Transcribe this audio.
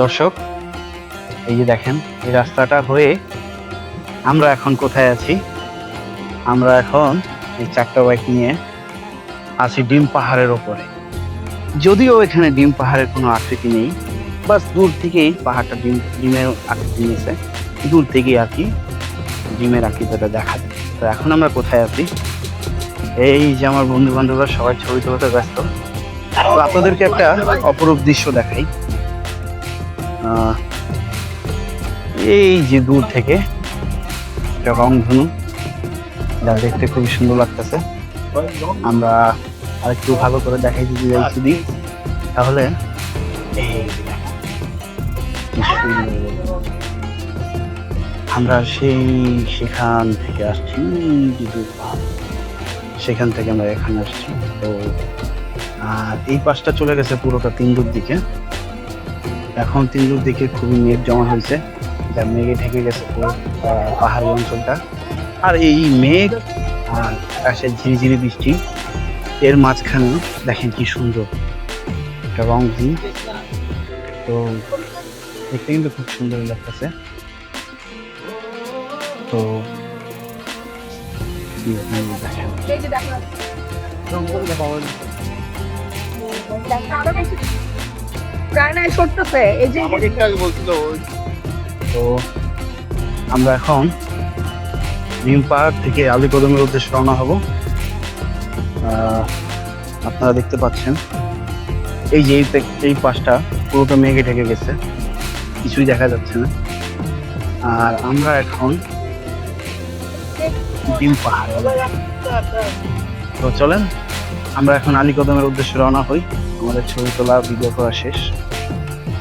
দর্শক, এই যে দেখেন, এই রাস্তাটা হয়ে আমরা এখন কোথায় আছি? আমরা এখন এই চারটা বাইক নিয়ে আছি ডিম পাহাড়ের ওপরে। যদিও এখানে ডিম পাহাড়ের কোনো আকৃতি নেই, বাস দূর থেকেই পাহাড়টা ডিম, ডিমের আকৃতি নিয়েছে। দূর থেকেই আর কি ডিমের আকৃতিটা দেখা যায়। তো এখন আমরা কোথায় আছি? এই যে আমার বন্ধু বান্ধবরা সবাই ছবি তুলতে ব্যস্ত। তো আপনাদেরকে একটা অপরূপ দৃশ্য দেখাই। এই যে দূর থেকে একটা রংধনু, যা দেখতে খুবই সুন্দর লাগতেছে। আমরা আরেকটু ভালো করে দেখাই দিতে যাই যদি তাহলে। আমরা সেই সেখান থেকে আসছি সেখান থেকে আমরা এখানে আসছি। তো, আর এই পাশটা চলে গেছে পুরোটা তিনদুর দিকে। এখন তিনদুর দিকে খুবই মেঘ জমা হয়েছে। যা মেঘে ঢেকে গেছে পুরো পাহাড়ি অঞ্চলটা। আর এই মেঘ আর আকাশের ঝিরিঝিরি বৃষ্টি এর মাঝখানে দেখেন কি সুন্দর একটা রং দিন। তো দেখতে কিন্তু খুব সুন্দর লাগতেছে। তো কি দেখেন এই যে নাই সরতেছে তো আমরা এখন নিম পাহাড় থেকে আলিকদমের উদ্দেশ্যে রওনা হব। আহ, আপনারা দেখতে পাচ্ছেন এই যে এই এই পাশটা পুরোটা মেঘে ঢেকে গেছে কিছুই দেখা যাচ্ছে না। আর আমরা এখন ডিম পাহাড় তো চলেন আমরা এখন আলী কদমের উদ্দেশ্যে রওনা হই। আমাদের ছবি তোলা ভিডিও করা শেষ।